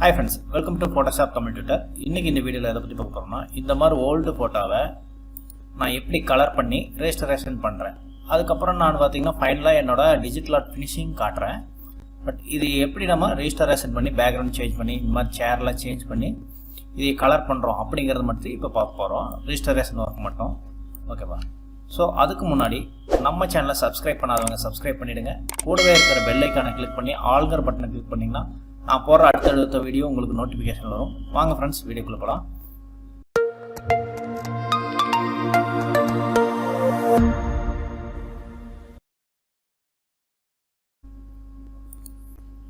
Hi friends welcome to Photoshop computer இன்றைக்கி இந்த வீடியோவில் எதை பற்றி பார்க்க போகிறோம்னா இந்த மாதிரி ஓல்டு ஃபோட்டோவை நான் எப்படி கலர் பண்ணி ரெஜிஸ்டரேஷன் பண்ணுறேன் அதுக்கப்புறம் நான் பார்த்தீங்கன்னா ஃபைனலாக என்னோட டிஜிட்டல் ஆர்ட் ஃபினிஷிங் காட்டுறேன். பட் இது எப்படி நம்ம ரெஜிஸ்டரேஷன் பண்ணி பேக்ரவுண்ட் சேஞ்ச் பண்ணி இந்த மாதிரி சேர்லாம் சேஞ்ச் பண்ணி இதை கலர் பண்ணுறோம் அப்படிங்கிறத மட்டும் இப்போ பார்க்க போகிறோம் ரெஜிஸ்டரேஷன் ஒர்க் மட்டும். ஓகேவா ஸோ அதுக்கு முன்னாடி நம்ம சேனலை சப்ஸ்கிரைப் பண்ணாதவங்க சப்ஸ்கிரைப் பண்ணிவிடுங்க கூடவே இருக்கிற பெல் கிளிக் பண்ணி ஆல்கர் பட்டனை கிளிக் பண்ணிங்கன்னா நான் போடுற அடுத்தடுத்த வீடியோ உங்களுக்கு நோட்டிஃபிகேஷன் வரும். வாங்க ஃப்ரெண்ட்ஸ் வீடியோக்குள்ளே போகலாம்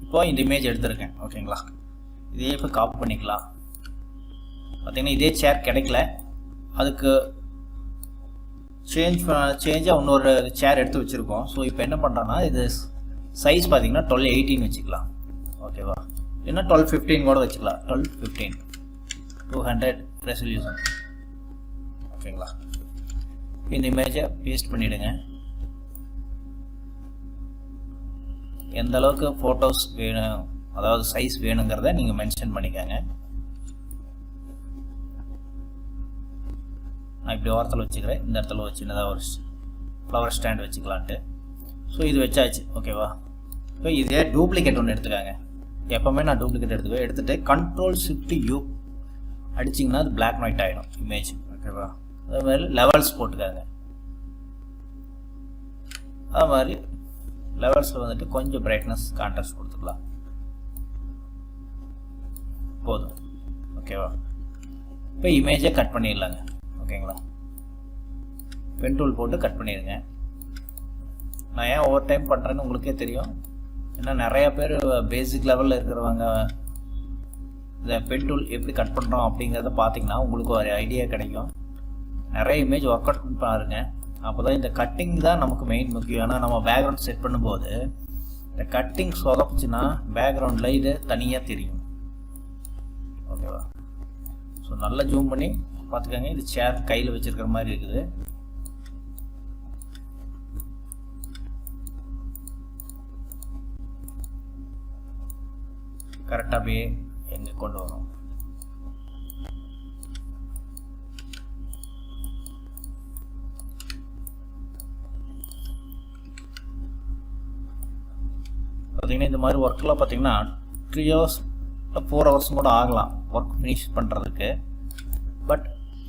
இப்போ இந்த இமேஜ் எடுத்திருக்கேன் ஓகேங்களா இதே இப்போ காப்பி பண்ணிக்கலாம். பார்த்தீங்கன்னா இதே சேர் கிடைக்கல. அதுக்கு சேஞ்ச் சேஞ்சாக இன்னொரு சேர் எடுத்து வச்சுருக்கோம். ஸோ இப்போ என்ன பண்ணுறோன்னா இது சைஸ் பார்த்தீங்கன்னா டுவெல் எயிட்டின்னு வச்சுக்கலாம். இல்லைன்னா டுவெல் ஃபிஃப்டீன் கூட வச்சுக்கலாம். Twelve fifteen two hundred resolution ஓகேங்களா இந்த இமேஜை பேஸ்ட் பண்ணிவிடுங்க எந்த அளவுக்கு ஃபோட்டோஸ் வேணும் அதாவது சைஸ் வேணுங்கிறத நீங்கள் மென்ஷன் பண்ணிக்கோங்க. நான் இப்படி ஓரத்தில் வச்சுக்கிறேன். இந்த இடத்துல ஒரு சின்னதாக ஒரு ஃப்ளவர் ஸ்டாண்ட் வச்சுக்கலான்ட்டு. ஸோ இது வச்சாச்சு. ஓகேவா இப்போ இதே டூப்ளிகேட் ஒன்று எடுத்துக்காங்க. எப்போவுமே நான் டூப்ளிகேட் எடுத்துக்குவேன். எடுத்துகிட்டு கண்ட்ரோல் ஷிஃப்ட் யூ அடிச்சிங்கன்னா அது பிளாக் அண்ட் ஒயிட் ஆகிடும் இமேஜ் ஓகேவா? அதே மாதிரி லெவல்ஸ் போட்டுக்காங்க அது மாதிரி லெவல்ஸில் வந்துட்டு கொஞ்சம் பிரைட்னஸ் கான்ட்ராஸ்ட் கொடுத்துக்கலாம். போதும். ஓகேவா? இப்போ இமேஜை கட் பண்ணிடலாங்க. ஓகேங்களா? பென் டூல் போட்டு கட் பண்ணிடுங்க. நான் ஏன் ஓவர் டைம் பண்ணுறேன்னு உங்களுக்கே தெரியும். ஏன்னா நிறையா பேர் பேசிக் லெவலில் இருக்கிறவங்க இந்த பென் டூல் எப்படி கட் பண்ணுறோம் அப்படிங்கிறத பார்த்தீங்கன்னா உங்களுக்கு ஒரு ஐடியா கிடைக்கும். நிறைய இமேஜ் ஒர்க் அவுட் பண்ணி பாருங்க. அப்போ தான் இந்த கட்டிங் தான் நமக்கு மெயின் முக்கியம். ஏன்னா நம்ம பேக்ரவுண்ட் செட் பண்ணும்போது இந்த கட்டிங் சொதப்புச்சுன்னா பேக்ரவுண்டில் இது தனியாக தெரியும். ஓகேவா ஸோ நல்லா ஜூம் பண்ணி பார்த்துக்கோங்க இது சேர் கையில் வச்சுருக்கிற மாதிரி இருக்குது. கரெக்டாக அப்படியே எங்கே கொண்டு வரும் பார்த்தீங்கன்னா இந்த மாதிரி ஒர்க்கெலாம் பார்த்தீங்கன்னா த்ரீ ஹவர்ஸ் ஃபோர் ஹவர்ஸ் கூட ஆகலாம் ஒர்க் ஃபினிஷ் பண்ணுறதுக்கு பட்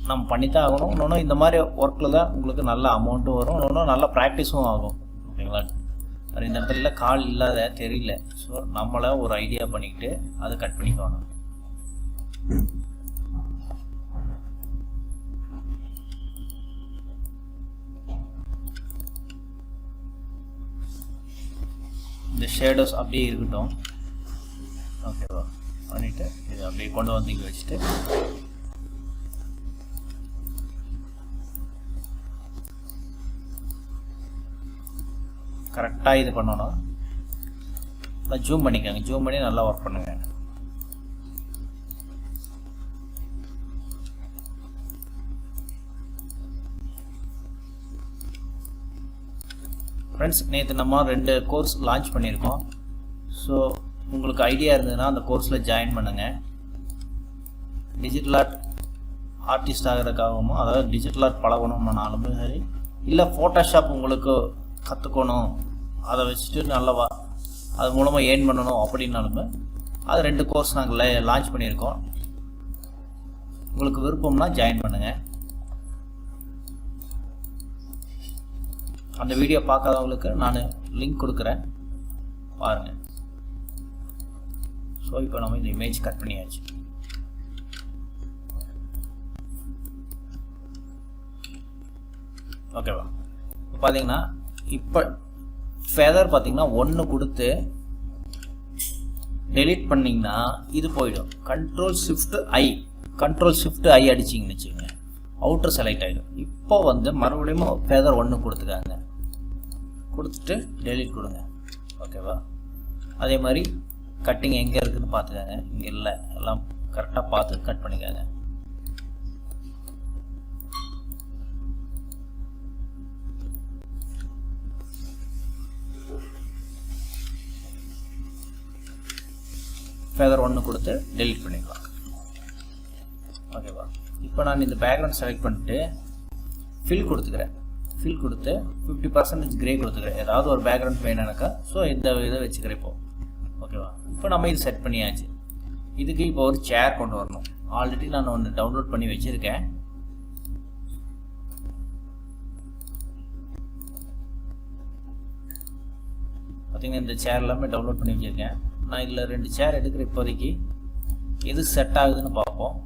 நம்ம பண்ணித்தான் ஆகணும். இன்னொன்று இந்த மாதிரி ஒர்க்கில் தான் உங்களுக்கு நல்ல அமௌண்ட்டும் வரும். இன்னொன்று நல்ல ப்ராக்டிஸும் ஆகும். அது இந்த இடத்துல கால் இல்லாத தெரியல. ஸோ நம்மளை ஒரு ஐடியா பண்ணிக்கிட்டு அதை கட் பண்ணிக்கணும் இந்த ஷேடோஸ் அப்படியே இருக்கட்டும். ஓகேவா பண்ணிவிட்டு இது அப்படியே கொண்டு வந்து இங்கே வச்சுட்டு கரெக்டாக இது பண்ணணும். ஜூம் பண்ணிக்கோங்க. ஜூம் பண்ணி நல்லா ஒர்க் பண்ணுங்க. ஃப்ரெண்ட்ஸ் நேற்று நம்ம ரெண்டு கோர்ஸ் லான்ச் பண்ணியிருக்கோம். ஸோ உங்களுக்கு ஐடியா இருந்ததுன்னா அந்த கோர்ஸில் ஜாயின் பண்ணுங்கள் டிஜிட்டல் ஆர்ட் ஆர்டிஸ்ட் ஆகிறதுக்காகவும் அதாவது டிஜிட்டல் ஆர்ட் பழகணும்னாலும் சரி இல்லை ஃபோட்டோஷாப் உங்களுக்கு கற்றுக்கணும் அதை வச்சுட்டு நல்லவா அது மூலமாக ஏர்ன் பண்ணணும் அப்படின்னாலுமே அது ரெண்டு கோர்ஸ் நாங்கள் லான்ச் பண்ணியிருக்கோம். உங்களுக்கு விருப்பம்னா ஜாயின் பண்ணுங்கள் அந்த வீடியோ பார்க்காதவங்களுக்கு நான் லிங்க் கொடுக்குறேன். பாருங்கள் ஸோ இப்போ நம்ம இந்த இமேஜ் கட் பண்ணியாச்சு. ஓகேவா இப்போ பார்த்தீங்கன்னா இப்போ ஃபெதர் பார்த்திங்கன்னா ஒன்று கொடுத்து டெலிட் பண்ணிங்கன்னா இது போயிடும். Control shift I control shift I அடிச்சிங்கன்னு வச்சுக்கோங்க அவுட்டர் செலக்ட் ஆகிடும் இப்போ வந்து மறுபடியும் ஃபெதர் ஒன்று கொடுத்துக்காங்க கொடுத்துட்டு டெலிட் கொடுங்க. ஓகேவா அதே மாதிரி கட்டிங் எங்கே இருக்குதுன்னு பார்த்துக்கோங்க. இங்கே இல்லை. எல்லாம் கரெக்டாக பார்த்து கட் பண்ணிக்கோங்க. ஃபேதர் ஒன்று கொடுத்து டெலிட் பண்ணிக்கலாம் ஓகேவா இப்போ நான் இந்த பேக்ரவுண்ட் செலக்ட் பண்ணிட்டு ஃபில் கொடுத்துக்கிறேன். ஃபில் கொடுத்து ஃபிஃப்டி பர்சன்டேஜ் கிரே கொடுத்துக்கிறேன். ஏதாவது ஒரு பேக்ரவுண்ட் வேணும்னாக்கா ஸோ இந்த இதை வச்சுக்கிறேன் இப்போ. ஓகேவா இப்போ நம்ம இது செட் பண்ணியாச்சு. இதுக்கு இப்போ ஒரு சேர் கொண்டு வரணும். ஆல்ரெடி நான் ஒன்று டவுன்லோட் பண்ணி வச்சுருக்கேன். பார்த்தீங்கன்னா இந்த சேர் எல்லாமே டவுன்லோட் பண்ணி வச்சுருக்கேன். நான் இதில் ரெண்டு சேர் எடுக்கிற இப்போதைக்கு. எது செட் ஆகுதுன்னு பார்ப்போம்.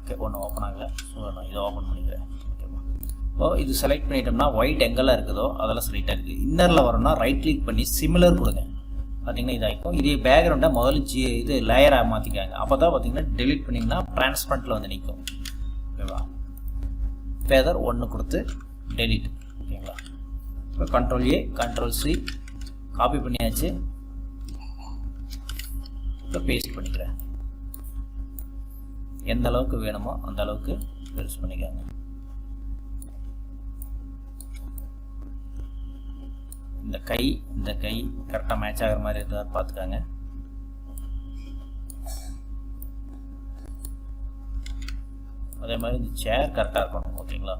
ஓகே ஒன்று ஓப்பன் ஆகலை. ஸோ நான் இதை ஓப்பன் பண்ணிக்கிறேன். ஓகேவா இப்போ இது செலக்ட் பண்ணிட்டோம்னா ஒயிட் எங்கெல்லாம் இருக்குதோ அதெல்லாம் செலக்ட் ஆகுது இன்னரில் வரோம்னா ரைட் கிளிக் பண்ணி சிமிலர் கொடுங்க. பார்த்திங்கன்னா இதாகிக்கும் இதே பேக்ரவுண்டை முதல்ல ஜி இது லேயராக மாற்றிக்காங்க அப்போ தான் பார்த்திங்கன்னா டெலிட் பண்ணிங்கன்னா ட்ரான்ஸ்பரண்ட்டில் வந்து நிற்கும் ஓகேவா ஃபேதர் ஒன்று கொடுத்து டெலிட் ஓகேங்களா இப்போ control A control C copy பண்ணியாச்சு. இப்போ பேஸ்ட் பண்ணிக்கிறேன். எந்த அளவுக்கு வேணுமோ அந்த அளவுக்கு பெருசு பண்ணிக்கோங்க. இந்த கை இந்த கை கரெக்டாக மேட்ச் ஆகிற மாதிரி இருந்தால் பார்த்துக்காங்க அதே மாதிரி இந்த சேர் கரெக்டாக இருக்கணும் ஓகேங்களா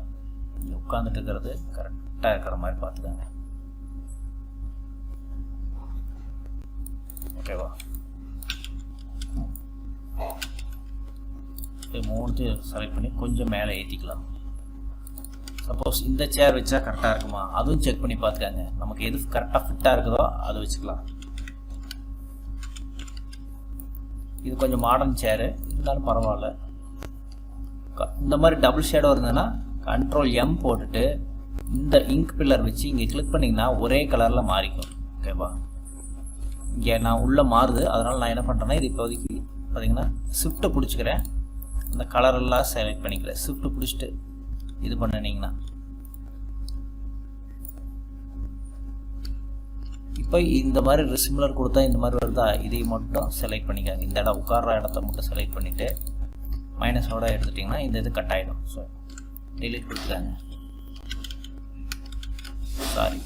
இங்கே உட்காந்துட்டு இருக்கிறது கரெக்டாக இருக்கிற மாதிரி பார்த்துக்காங்க ஓகேவா மூணுத்தையும் செலக்ட் பண்ணி கொஞ்சம் மேலே ஏற்றிக்கலாம் சப்போஸ் இந்த சேர் வச்சா கரெக்டாக இருக்குமா? அதுவும் செக் பண்ணி பார்த்துக்காங்க. நமக்கு எது கரெக்டாக ஃபிட்டாக இருக்குதோ அதை வச்சுக்கலாம். இது கொஞ்சம் மாடர்ன் சேரு இருந்தாலும் பரவாயில்ல. இந்த மாதிரி டபுள் ஷேடோ இருந்ததுன்னா கண்ட்ரோல் எம் போட்டுட்டு இந்த இங்க் பில்லர் வச்சு இங்கே கிளிக் பண்ணிங்கன்னா ஒரே கலரில் மாறிக்கும். ஓகேவா இங்கே நான் உள்ளே மாறுது. அதனால் நான் என்ன பண்ணுறேன்னா இது இப்போதைக்கு பார்த்தீங்கன்னா ஷிஃப்ட்டை பிடிச்சிக்கிறேன். அந்த கலரெல்லாம் செலக்ட் பண்ணிக்கிறேன். ஷிஃப்ட்டு பிடிச்சிட்டு இது பண்ணினீங்கன்னா. இப்போ இந்த மாதிரி சிமிலர் கொடுத்தா இந்த மாதிரி வருதா? இதை மட்டும் செலக்ட் பண்ணிக்கோங்க இந்த இடம் உட்கார்ற இடத்த மட்டும் செலக்ட் பண்ணிவிட்டு மைனஸோட எடுத்துட்டிங்கன்னா இந்த இது கட் ஆகிடும் ஸோ டெலிட் கொடுத்துருங்க சாரி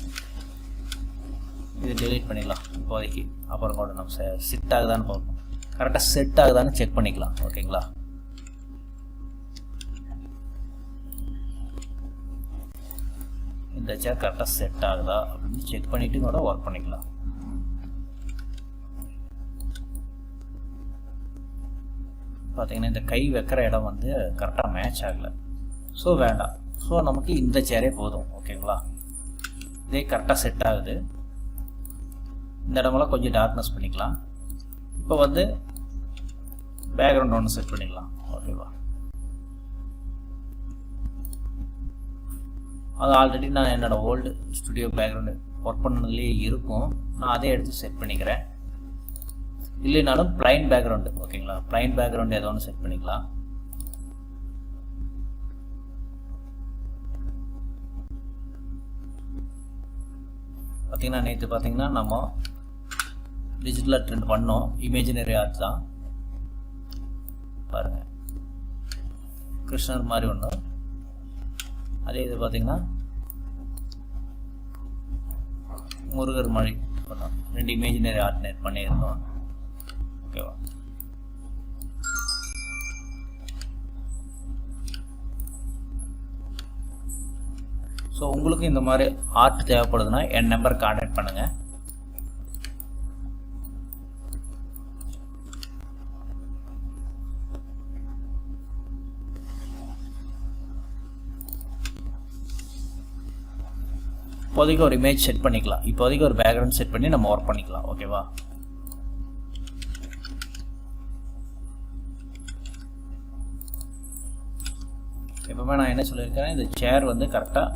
இது டெலீட் பண்ணிடலாம். இப்போதைக்கு. அப்புறம் கூட நம்ம செட் ஆகுதான்னு பார்ப்போம். கரெக்டாக செட் ஆகுதான்னு செக் பண்ணிக்கலாம். ஓகேங்களா இந்த சேர் கரெக்டாக செட் ஆகுதா அப்படின்னு செக் பண்ணிவிட்டு கூட ஒர்க் பண்ணிக்கலாம். பார்த்தீங்கன்னா இந்த கை வைக்கிற இடம் வந்து கரெக்டாக மேட்ச் ஆகலை. ஸோ வேண்டாம். ஸோ நமக்கு இந்த சேரே போதும். ஓகேங்களா இதே கரெக்டாக செட் ஆகுது. இந்த இடமெல்லாம் கொஞ்சம் டார்க்னஸ் பண்ணிக்கலாம். இப்போ வந்து பேக்ரவுண்ட் ஒன்று செட் பண்ணிக்கலாம். ஓகேவா அது ஆல்ரெடி நான் என்னோட ஓல்டு ஸ்டுடியோ பேக்ரவுண்டு ஒர்க் பண்ணதுலேயே இருக்கும். நான் அதே எடுத்து செட் பண்ணிக்கிறேன். இல்லைனாலும் ப்ளைன் பேக்ரவுண்டு ஓகேங்களா ப்ளைன் பேக்ரவுண்டு ஏதோ ஒன்று செட் பண்ணிக்கலாம். பார்த்திங்கன்னா நேற்று பார்த்திங்கன்னா நம்ம டிஜிட்டல் ட்ரெண்ட் பண்ணோம். இமேஜினரி ஆர்ட் தான். பாருங்கள் கிருஷ்ணர் மாதிரி ஒன்று அதே இது பார்த்திங்கன்னா முருகர் மாதிரி பண்ணோம் ரெண்டு இமேஜினரி ஆர்ட் பண்ணியிருந்தோம். ஓகேவா? ஸோ உங்களுக்கு இந்த மாதிரி ஆர்ட் தேவைப்படுதுன்னா என் நம்பர் கான்டாக்ட் பண்ணுங்கள் இப்போதைக்கு ஒரு இமேஜ் செட் பண்ணிக்கலாம். இப்போதைக்கு ஒரு பேக்ரவுண்ட் செட் பண்ணி நம்ம ஒர்க் பண்ணிக்கலாம். ஓகேவா எப்பவுமே நான் என்ன சொல்லியிருக்கேன் இந்த சேர் வந்து கரெக்டாக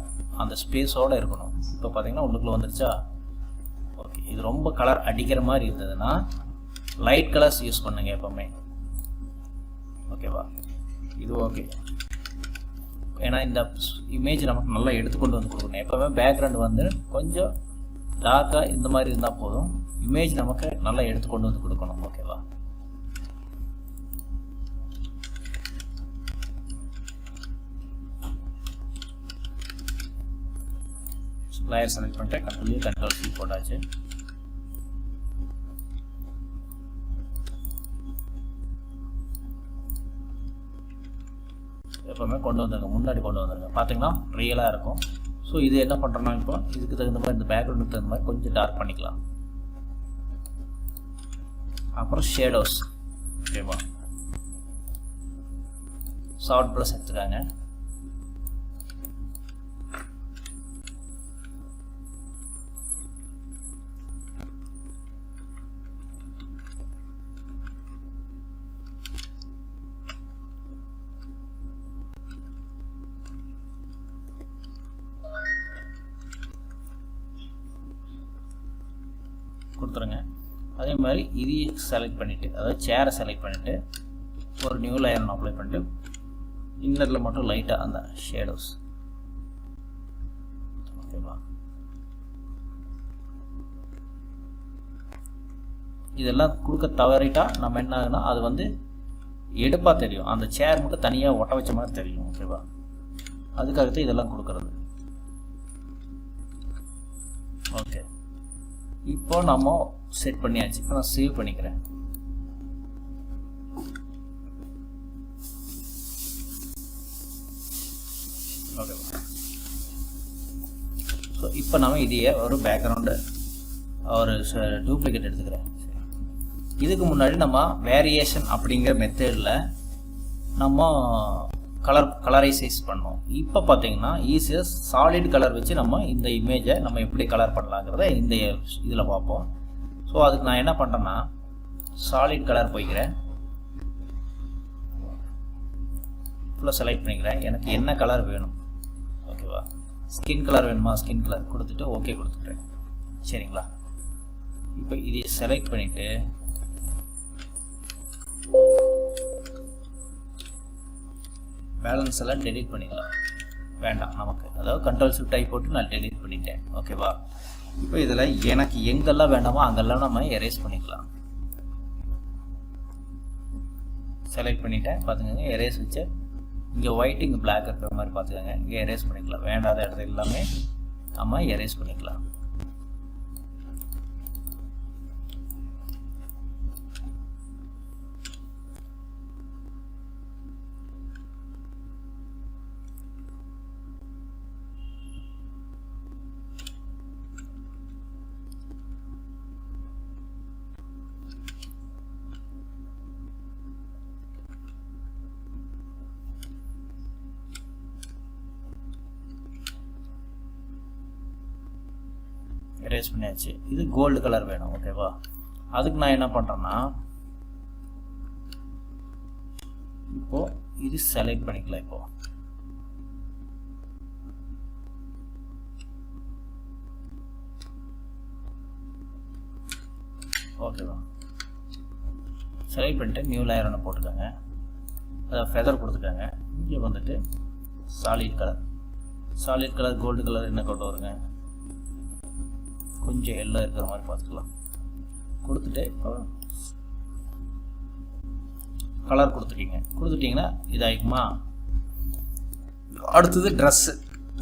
அந்த ஸ்பேஸோடு இருக்கணும். இப்போ பார்த்தீங்கன்னா உள்ளுக்குள்ளே வந்துருச்சா? ஓகே இது ரொம்ப கலர் அடிக்கிற மாதிரி இருந்ததுன்னா லைட் கலர்ஸ் யூஸ் பண்ணுங்க எப்பவுமே. ஓகேவா இது ஓகே ஏன்னா இந்த இமேஜ் நமக்கு நல்லா எடுத்துக்கொண்டு வந்து கொடுக்கணும். எப்போவுமே பேக்ரவுண்ட் வந்து கொஞ்சம் டார்க்காக இந்த மாதிரி இருந்தால் போதும். இமேஜ் நமக்கு நல்லா எடுத்துக்கொண்டு வந்து கொடுக்கணும். ஓகேவா லேயர் செலக்ட் பண்ணிட்டு கண்ட்ரோல் கண்ட்ரோல் சி போட்டாச்சு எப்போவுமே கொண்டு வந்துருங்க முன்னாடி கொண்டு வந்துருங்க. பார்த்தீங்கன்னா ரியலாக இருக்கும். ஸோ இது என்ன பண்ணுறோன்னா இப்போ இதுக்கு தகுந்த மாதிரி இந்த பேக்ரவுண்டுக்கு தகுந்த மாதிரி கொஞ்சம் டார்க் பண்ணிக்கலாம். அப்புறம் ஷேடோஸ் ஓகேவா சாஃப்ட் ப்ளஸ் எடுத்துக்காங்க. இதையும் செலக்ட் பண்ணிவிட்டு அதாவது சேரை செலக்ட் பண்ணிவிட்டு ஒரு நியூ லேயர் அப்ளை பண்ணிட்டு இன்னரில் மட்டும் லைட்டாக அந்த ஷேடோஸ் ஓகேவா இதெல்லாம் கொடுக்க தவறிட்டால் நம்ம என்ன ஆகுனா அது வந்து எடுப்பாக தெரியும். அந்த சேர் மட்டும் தனியாக ஒட்ட வச்ச மாதிரி தெரியும் ஓகேவா அதுக்காகத்தான் இதெல்லாம் கொடுக்கறது. ஓகே இப்போ நம்ம செட் பண்ணியாச்சு. இப்போ நான் சேவ் பண்ணிக்கிறேன். ஓகே ஸோ இப்போ நம்ம இதையே ஒரு பேக்ரவுண்டு ஒரு டூப்ளிகேட் எடுத்துக்கிறேன். இதுக்கு முன்னாடி நம்ம வேரியேஷன் அப்படிங்கிற மெத்தடில் நம்ம கலர் கலரைசைஸ் பண்ணோம். இப்போ பார்த்தீங்கன்னா ஈஸியாக சாலிட் கலர் வச்சு நம்ம இந்த இமேஜை நம்ம எப்படி கலர் பண்ணலாங்கிறத இந்த இதில் பார்ப்போம். ஸோ அதுக்கு நான் என்ன பண்ணுறேன்னா சாலிட் கலர் போய்க்கிறேன். ஃபுல்லாக செலக்ட் பண்ணிக்கிறேன். எனக்கு என்ன கலர் வேணும்? ஓகேவா ஸ்கின் கலர் வேணுமா? ஸ்கின் கலர் கொடுத்துட்டு ஓகே கொடுத்துட்றேன் சரிங்களா? இப்போ இதை செலக்ட் பண்ணிவிட்டு பேலன்ஸ் எல்லாம் டெலீட் பண்ணிக்கலாம் வேண்டாம் நமக்கு. அதாவது கண்ட்ரோல் ஷிஃப்ட் ஆகி போட்டு நான் டெலீட் பண்ணிட்டேன். ஓகேவா இப்போ இதில் எனக்கு எங்கெல்லாம் வேண்டாமோ அங்கெல்லாம் நம்ம எரேஸ் பண்ணிக்கலாம். செலக்ட் பண்ணிட்டேன். பார்த்துக்கோங்க எரேஸ் வச்சு இங்கே ஒயிட் இங்கே பிளாக் இருக்கிற மாதிரி பார்த்துக்கோங்க. இங்கே எரேஸ் பண்ணிக்கலாம். வேண்டாத இடத்துல எல்லாமே நம்ம எரேஸ் பண்ணிக்கலாம். எரேஸ் பண்ணியாச்சு. இது கோல்டு கலர் வேணும் ஓகேவா அதுக்கு நான் என்ன பண்ணுறேன்னா இப்போ இது செலக்ட் பண்ணிக்கலாம் இப்போ. ஓகேவா செலக்ட் பண்ணிட்டு நியூ லேயர் ஒன்று போட்டுக்கோங்க. அதை ஃபெதர் கொடுத்துக்கோங்க. இங்கே வந்துட்டு solid colour solid colour gold colour என்ன கொண்டு வருங்க? கொஞ்சம் எல்லாம் இருக்கிற மாதிரி பார்த்துக்கலாம். கொடுத்துட்டு இப்போ கலர் கொடுத்துட்டீங்க. கொடுத்துட்டிங்கன்னா இதாகிக்குமா அடுத்தது ட்ரெஸ்ஸு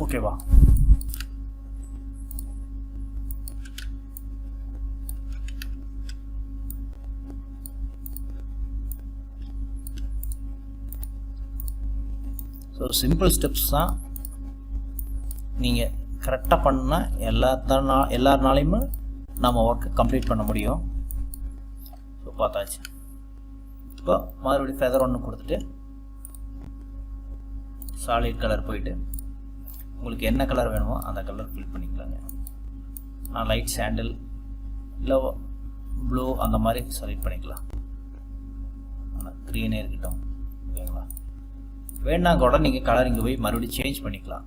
ஓகேவா ஸோ சிம்பிள் ஸ்டெப்ஸ் தான் நீங்கள் கரெக்டாக பண்ணால் எல்லாத்தனா எல்லாருனாலையுமே நம்ம ஒர்க்கை கம்ப்ளீட் பண்ண முடியும். ஸோ பார்த்தாச்சு. இப்போ மறுபடியும் ஃபெதர் ஒன்று கொடுத்துட்டு சாலிட் கலர் போயிட்டு உங்களுக்கு என்ன கலர் வேணுமோ அந்த கலர் ஃபில் பண்ணிக்கலாங்க. நான் லைட் சாண்டில் இல்லை ப்ளூ அந்த மாதிரி செலக்ட் பண்ணிக்கலாம். ஆனால் க்ரீனே இருக்கட்டும் ஓகேங்களா வேணா கூட நீங்கள் கலர் இங்கே போய் மறுபடியும் சேஞ்ச் பண்ணிக்கலாம்.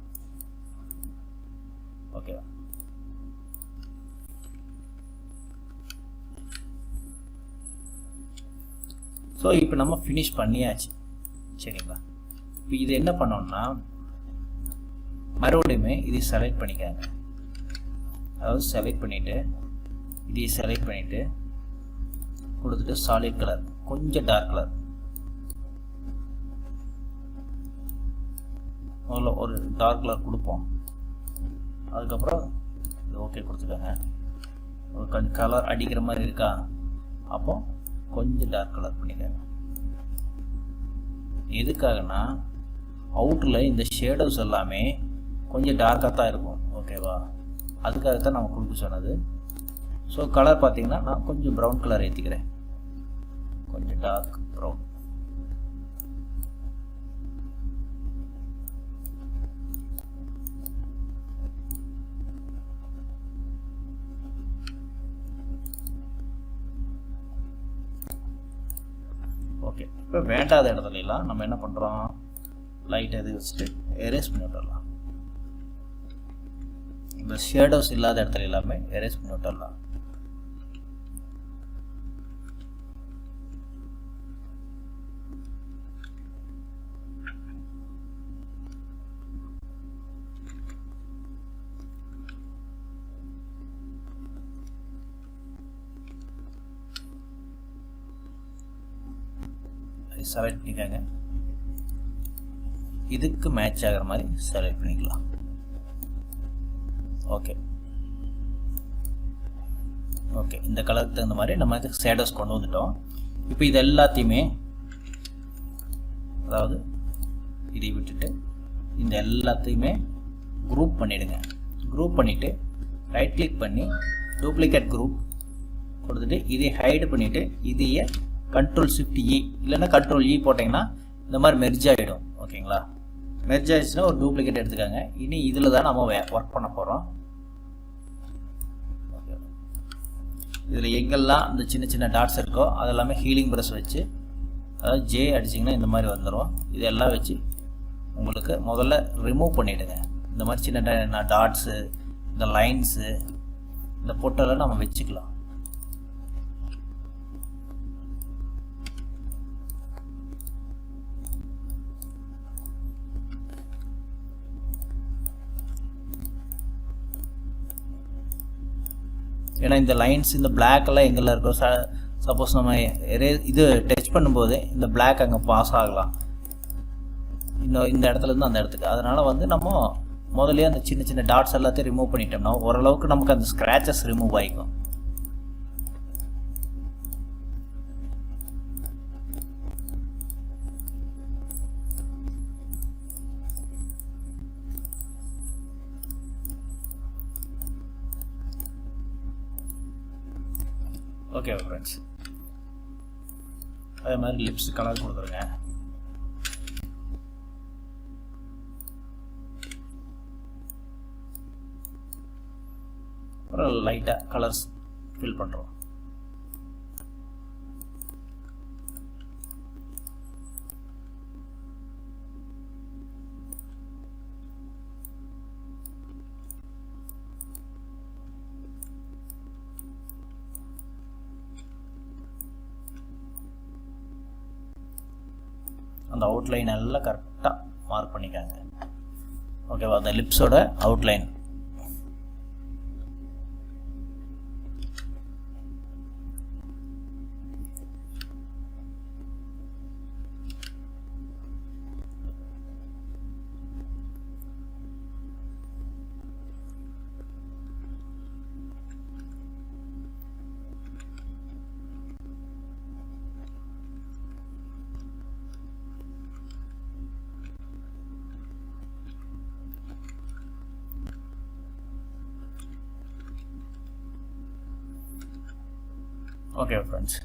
ஓகேவா? ஸோ இப்போ நம்ம ஃபினிஷ் பண்ணியாச்சு. சரிங்களா? இப்போ இது என்ன பண்ணோம்னா மறுபடியுமே இதை செலக்ட் பண்ணிக்காங்க. அதாவது செலக்ட் பண்ணிவிட்டு இதை செலக்ட் பண்ணிவிட்டு கொடுத்துட்டு சாலிட் கலர் கொஞ்சம் டார்க் கலர் முதல்ல ஒரு டார்க் கலர் கொடுப்போம். அதுக்கப்புறம் இது ஓகே கொடுத்துக்கோங்க. ஒரு கொஞ்சம் கலர் அடிக்கிற மாதிரி இருக்கா? அப்போ கொஞ்சம் டார்க் கலர் பண்ணிக்கோங்க. எதுக்காகனா அவுட்டில் இந்த ஷேடோஸ் எல்லாமே கொஞ்சம் டார்க்காக தான் இருக்கும் ஓகேவா அதுக்காக தான் நம்ம கொடுக்க சொன்னது. ஸோ கலர் பார்த்தீங்கன்னா நான் கொஞ்சம் ப்ரௌன் கலர் ஏற்றிக்கிறேன் கொஞ்சம் டார்க் ப்ரௌன் இப்போ வேண்டாத இடத்துலலாம் நம்ம என்ன பண்ணுறோம் லைட் எது வச்சுட்டு எரேஸ் பண்ணி விட்டுடலாம் இந்த ஷேடோஸ் இல்லாத இடத்துல எல்லாமே எரேஸ் பண்ணி விட்டுடலாம் செலக்ட் பண்ணிக்கோங்க. இதுக்கு மேட்ச் ஆகிற மாதிரி செலக்ட் பண்ணிக்கலாம். ஓகே ஓகே இந்த கலருக்கு தகுந்த மாதிரி நம்ம இதுக்கு ஷேடோஸ் கொண்டு வந்துட்டோம். இப்போ இது எல்லாத்தையுமே அதாவது இதை விட்டுட்டு இந்த எல்லாத்தையுமே குரூப் பண்ணிவிடுங்க குரூப் பண்ணிவிட்டு ரைட் கிளிக் பண்ணி டூப்ளிகேட் குரூப் கொடுத்துட்டு இதை ஹைடு பண்ணிவிட்டு இதையே கண்ட்ரோல் ஷிஃப்ட் இ இல்லைன்னா கண்ட்ரோல் இ e போட்டிங்கன்னா இந்த மாதிரி மெர்ஜ் ஆகிடும் ஓகேங்களா? மெர்ஜ் ஆகிடுச்சுன்னா ஒரு டூப்ளிகேட் எடுத்துக்காங்க. இனி இதில் தான் நம்ம ஒர்க் பண்ண போகிறோம் இதில் எங்கெல்லாம் இந்த சின்ன சின்ன டாட்ஸ் இருக்கோ அதெல்லாமே ஹீலிங் ப்ரெஸ் வச்சு அதாவது ஜே அடிச்சிங்கன்னா இந்த மாதிரி வந்துடும் இதெல்லாம் வச்சு உங்களுக்கு முதல்ல ரிமூவ் பண்ணிவிடுங்க இந்த மாதிரி சின்ன டாட்ஸு இந்த லைன்ஸு இந்த பொட்டெல்லாம் நம்ம வச்சுக்கலாம். ஏன்னா இந்த லைன்ஸ் இந்த பிளாக்கெல்லாம் எங்கெல்லாம் இருக்கோ ச சப்போஸ் நம்ம எரே இது டச் பண்ணும்போது இந்த பிளாக் அங்கே பாஸ் ஆகலாம். இன்னும் இந்த இடத்துலேருந்து அந்த இடத்துக்கு. அதனால் வந்து நம்ம முதல்ல அந்த சின்ன சின்ன டாட்ஸ் எல்லாத்தையும் ரிமூவ் பண்ணிட்டோம்னா ஓரளவுக்கு நமக்கு அந்த ஸ்க்ராச்சஸ் ரிமூவ் ஆகிக்கும் அதே மாதிரி லிப்ஸ் கலர் கொடுத்துருங்க அப்புறம் லைட்டாக கலர்ஸ் ஃபில் பண்ணுறோம் அந்த அவுட்லைன் எல்லாம் கரெக்டாக மார்க் பண்ணிக்காங்க. ஓகேவா அந்த லிப்ஸோட அவுட்லைன் ஓகே ஃப்ரெண்ட்ஸ்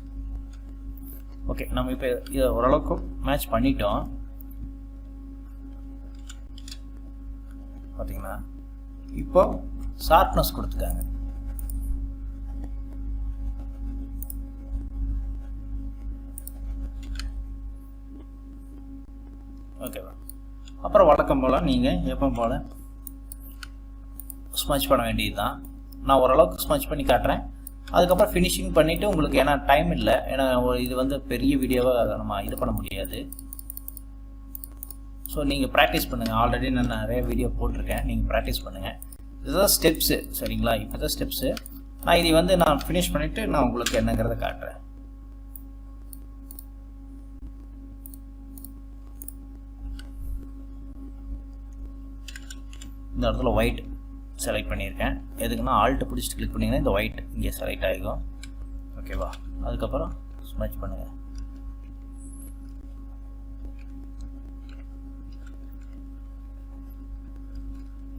ஓகே நம்ம இப்போ இதை ஓரளவுக்கு மேட்ச் பண்ணிட்டோம். பார்த்தீங்களா இப்போ ஷார்ப்னஸ் கொடுத்துட்டாங்க. ஓகேவா அப்புறம் வழக்கம் போல் நீங்கள் எப்போ போல் ஸ்மச் பண்ண வேண்டியது தான் நான் ஓரளவுக்கு ஸ்மச் பண்ணி காட்டுறேன். அதுக்கப்புறம் ஃபினிஷிங் பண்ணிவிட்டு உங்களுக்கு ஏன்னா டைம் இல்லை. ஏன்னா இது வந்து பெரிய வீடியோவாக நம்ம இது பண்ண முடியாது. ஸோ நீங்கள் ப்ராக்டிஸ் பண்ணுங்கள் ஆல்ரெடி நான் நிறைய வீடியோ போட்டிருக்கேன். நீங்கள் ப்ராக்டிஸ் பண்ணுங்கள் இதுதான் ஸ்டெப்ஸு சரிங்களா? இப்போ தான் ஸ்டெப்ஸு நான் இதை வந்து நான் ஃபினிஷ் பண்ணிவிட்டு நான் உங்களுக்கு என்னங்கிறத காட்டுறேன். இந்த இடத்துல ஒயிட் செலக்ட் பண்ணியிருக்கேன். எதுக்குன்னா ஆல்ட்டு பிடிச்சிட்டு கிளிக் பண்ணிங்கன்னா இந்த ஒயிட் இங்கே செலக்ட் ஆகிக்கும் ஓகேவா அதுக்கப்புறம் ஸ்மச் பண்ணுங்கள்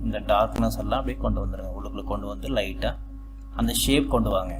இந்த டார்க்னஸ் எல்லாம் அப்படியே கொண்டு வந்துடுங்க உள்ளுக்குள்ளே கொண்டு வந்து லைட்டாக அந்த ஷேப் கொண்டு வாங்க.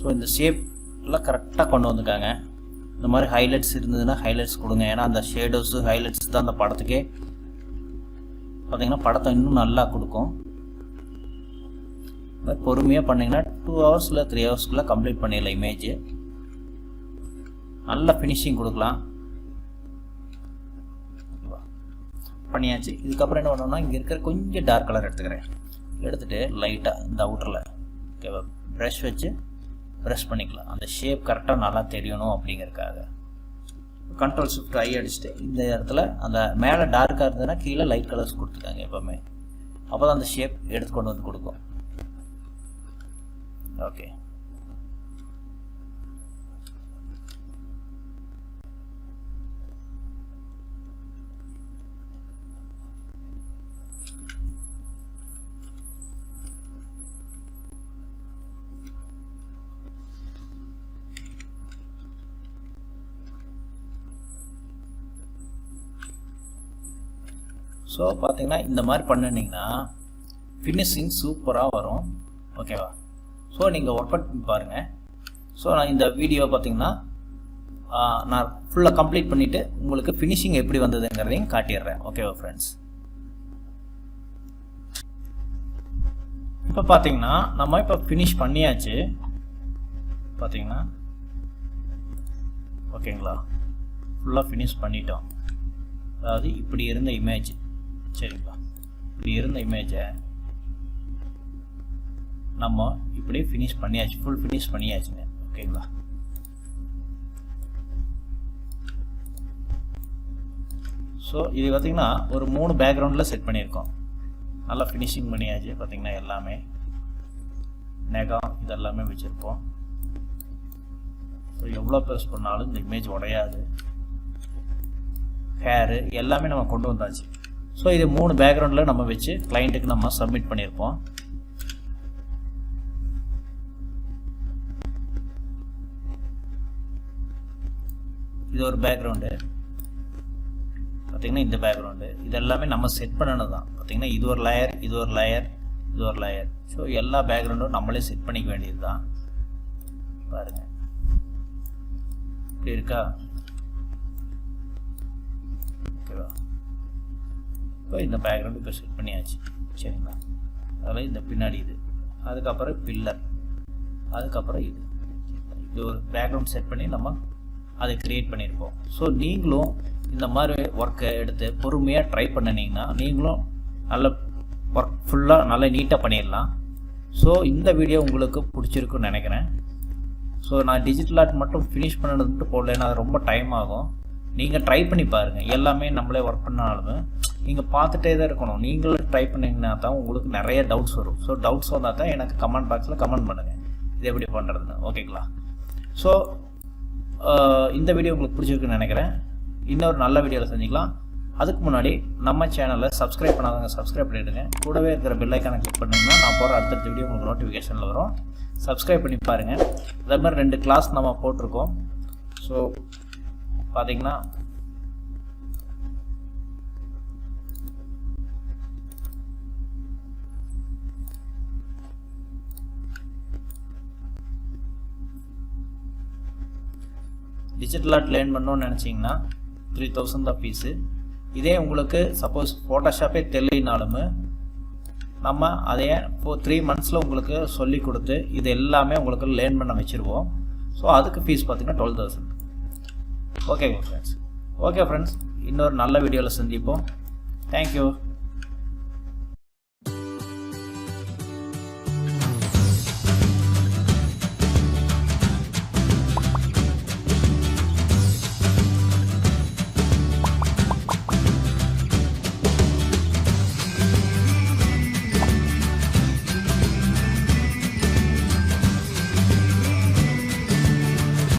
ஸோ இந்த ஷேப் எல்லாம் கரெக்டாக கொண்டு வந்துருக்காங்க. இந்த மாதிரி ஹைலைட்ஸ் இருந்ததுன்னா ஹைலைட்ஸ் கொடுங்க. ஏன்னா அந்த ஷேடோஸு ஹைலைட்ஸ் தான் அந்த படத்துக்கே பார்த்தீங்கன்னா படத்தை இன்னும் நல்லா கொடுக்கும். மாதிரி பொறுமையாக பண்ணிங்கன்னா டூ ஹவர்ஸில் த்ரீ ஹவர்ஸ்க்குள்ளே கம்ப்ளீட் பண்ணிடலாம் இமேஜ் நல்ல ஃபினிஷிங் கொடுக்கலாம். பண்ணியாச்சு. இதுக்கப்புறம் என்ன பண்ணணும்னா இங்கே இருக்கிற கொஞ்சம் டார்க் கலர் எடுத்துக்கிறேன். எடுத்துகிட்டு லைட்டாக இந்த அவுட்டரில் ஓகேவா ப்ரஷ் வச்சு ப்ரெஸ் பண்ணிக்கலாம். அந்த ஷேப் கரெக்டாக நல்லா தெரியணும் அப்படிங்கிறதுக்காக. கண்ட்ரோல் ஷிஃப்ட் ஐ அடிச்சுட்டு இந்த இடத்துல அந்த மேலே டார்க்காக இருந்ததுன்னா கீழே லைட் கலர்ஸ் கொடுத்துருக்காங்க எப்போவுமே. அப்போ தான் அந்த ஷேப் எடுத்து கொண்டு வந்து கொடுக்கும். ஓகே ஸோ பார்த்தீங்கன்னா இந்த மாதிரி பண்ணினீங்கன்னா ஃபினிஷிங் சூப்பராக வரும். ஓகேவா ஸோ நீங்கள் ஒர்க் பண்ணி பாருங்கள் ஸோ நான் இந்த வீடியோ பார்த்தீங்கன்னா நான் ஃபுல்லாக கம்ப்ளீட் பண்ணிவிட்டு உங்களுக்கு ஃபினிஷிங் எப்படி வந்ததுங்கிறதையும் காட்டிடுறேன். ஓகேவா ஃப்ரெண்ட்ஸ் இப்போ பார்த்தீங்கன்னா நம்ம இப்போ ஃபினிஷ் பண்ணியாச்சு. பார்த்தீங்கன்னா ஓகேங்களா ஃபுல்லாக ஃபினிஷ் பண்ணிட்டோம். அதாவது இப்படி இருந்த இமேஜ் சரிங்களா இப்படி இருந்த இமேஜை நம்ம இப்படி ஃபினிஷ் பண்ணியாச்சு. ஃபுல் ஃபினிஷ் பண்ணியாச்சுங்க. ஓகேங்களா ஸோ இது பார்த்திங்கன்னா ஒரு மூணு பேக்ரவுண்டில் செட் பண்ணியிருக்கோம். நல்லா ஃபினிஷிங் பண்ணியாச்சு பார்த்திங்கன்னா எல்லாமே. நெகம் இதெல்லாமே வச்சுருப்போம். ஸோ எவ்வளோ பெருசு பண்ணாலும் இந்த இமேஜ் உடையாது. ஹேரு எல்லாமே நம்ம கொண்டு வந்தாச்சு. ஸோ இது மூணு பேக்ரவுண்டில் நம்ம வச்சு கிளைண்ட்டுக்கு நம்ம சப்மிட் பண்ணியிருப்போம் இது ஒரு பேக்ரவுண்டு பார்த்திங்கன்னா இந்த பேக்ரவுண்டு இது எல்லாமே நம்ம செட் பண்ணணும் தான் பார்த்திங்கன்னா இது ஒரு லேயர் இது ஒரு லேயர் இது ஒரு லேயர் ஸோ எல்லா பேக்ரவுண்டும் நம்மளே செட் பண்ணிக்க வேண்டியது தான் பாருங்கள் இப்படி இருக்கா? ஓகேவா இப்போ இந்த பேக்ரவுண்டு இப்போ செட் பண்ணியாச்சு. சரிங்களா? அதில் இந்த பின்னாடி இது. அதுக்கப்புறம் பில்லர் அதுக்கப்புறம் இது. இது ஒரு பேக்ரவுண்ட் செட் பண்ணி நம்ம அதை க்ரியேட் பண்ணியிருப்போம். ஸோ நீங்களும் இந்த மாதிரி ஒர்க்கை எடுத்து பொறுமையாக ட்ரை பண்ணினீங்கன்னா நீங்களும் நல்ல ஒர்க் ஃபுல்லாக நல்லா நீட்டாக பண்ணிடலாம். ஸோ இந்த வீடியோ உங்களுக்கு பிடிச்சிருக்குன்னு நினைக்கிறேன். ஸோ நான் டிஜிட்டல் ஆர்ட் மட்டும் ஃபினிஷ் பண்ணது மட்டும் போடலைன்னா அது ரொம்ப டைம் ஆகும். நீங்கள் ட்ரை பண்ணி பாருங்கள் எல்லாமே நம்மளே ஒர்க் பண்ணாலுமே நீங்கள் பார்த்துட்டே தான் இருக்கணும். நீங்களும் ட்ரை பண்ணிங்கன்னா தான் உங்களுக்கு நிறைய டவுட்ஸ் வரும். ஸோ டவுட்ஸ் வந்தால் தான் எனக்கு கமெண்ட் பாக்ஸில் கமெண்ட் பண்ணுங்கள் இது எப்படி பண்ணுறதுன்னு ஓகேங்களா ஸோ uh, இந்த வீடியோ உங்களுக்கு பிடிச்சிருக்குன்னு நினைக்கிறேன். இன்னொரு நல்ல வீடியோவில் செஞ்சுக்கலாம் அதுக்கு முன்னாடி நம்ம சேனலில் சப்ஸ்கிரைப் பண்ணாதவங்க சப்ஸ்கிரைப் பண்ணிவிடுங்க கூடவே இருக்கிற பெல் கிளிக் பண்ணிங்கன்னா நான் போகிற அடுத்தடுத்த வீடியோ உங்களுக்கு நோட்டிஃபிகேஷனில் வரும். சப்ஸ்கிரைப் பண்ணி பாருங்கள் அதே மாதிரி ரெண்டு கிளாஸ் நம்ம போட்டிருக்கோம். ஸோ பார்த்திங்கன்னா டிஜிட்டல் ஆர்ட் லேர்ன் பண்ணணும்னு நினச்சிங்கன்னா த்ரீ தௌசண்ட் தான் ஃபீஸு இதே உங்களுக்கு சப்போஸ் ஃபோட்டோஷாப்பே தெரியலனாலுமே நம்ம அதையே இப்போ த்ரீ மந்த்ஸில் உங்களுக்கு சொல்லி கொடுத்து இது எல்லாமே உங்களுக்கு லேர்ன் பண்ண வச்சுருவோம். ஸோ அதுக்கு ஃபீஸ் பார்த்திங்கன்னா twelve thousand okay friends okay friends இன்னொரு நல்ல வீடியோவில் சந்திப்போம். தேங்க்யூ